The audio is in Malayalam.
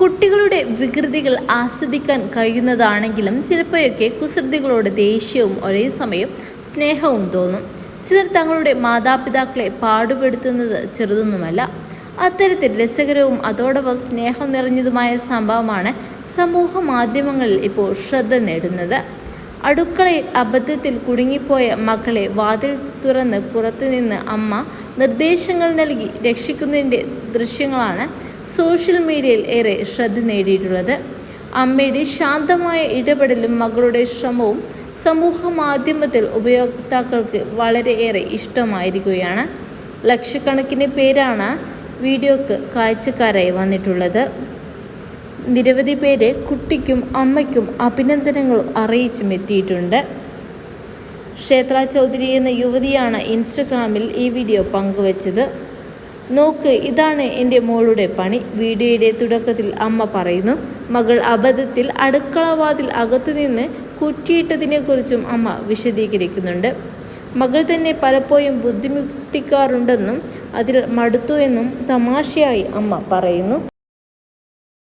കുട്ടികളുടെ വികൃതികൾ ആസ്വദിക്കാൻ കഴിയുന്നതാണെങ്കിലും ചിലപ്പോഴൊക്കെ കുസൃതികളോട് ദേഷ്യവും ഒരേ സമയം സ്നേഹവും തോന്നും. ചിലർ തങ്ങളുടെ മാതാപിതാക്കളെ പാടുപെടുത്തുന്നത് ചെറുതൊന്നുമല്ല. അത്തരത്തിൽ രസകരവും അതോടൊപ്പം സ്നേഹം നിറഞ്ഞതുമായ സംഭവമാണ് സമൂഹ മാധ്യമങ്ങളിൽ ഇപ്പോൾ ശ്രദ്ധ നേടുന്നത്. അടുക്കളയിൽ അബദ്ധത്തിൽ കുടുങ്ങിപ്പോയ മക്കളെ വാതിൽ തുറന്ന് പുറത്തുനിന്ന് അമ്മ നിർദ്ദേശങ്ങൾ നൽകി രക്ഷിക്കുന്നതിന്റെ ദൃശ്യങ്ങളാണ് സോഷ്യൽ മീഡിയയിൽ ഏറെ ശ്രദ്ധ നേടിയിട്ടുള്ളത്. അമ്മയുടെ ശാന്തമായ ഇടപെടലും മകളുടെ ശ്രമവും സമൂഹ മാധ്യമത്തിൽ ഉപയോക്താക്കൾക്ക് വളരെയേറെ ഇഷ്ടമായിരിക്കുകയാണ്. ലക്ഷക്കണക്കിന് പേരാണ് വീഡിയോക്ക് കാഴ്ചക്കാരായി വന്നിട്ടുള്ളത്. നിരവധി പേര് കുട്ടിക്കും അമ്മയ്ക്കും അഭിനന്ദനങ്ങളും അറിയിച്ചും എത്തിയിട്ടുണ്ട്. ക്ഷേത്ര ചൗധരി എന്ന യുവതിയാണ് ഇൻസ്റ്റഗ്രാമിൽ ഈ വീഡിയോ പങ്കുവച്ചത്. നോക്ക് ഇതാണ് എന്റെ മോളുടെ പണി. വീഡിയോയുടെ തുടക്കത്തിൽ അമ്മ പറയുന്നു മകൾ അബദ്ധത്തിൽ അടുക്കളവാതിൽ അകത്തുനിന്ന് കുറ്റിയിട്ടതിനെക്കുറിച്ചും അമ്മ വിശദീകരിക്കുന്നുണ്ട്. മകൾ തന്നെ പലപ്പോഴും ബുദ്ധിമുട്ടിക്കാറുണ്ടെന്നും അതിൽ മടുത്തു എന്നും തമാശയായി അമ്മ പറയുന്നു.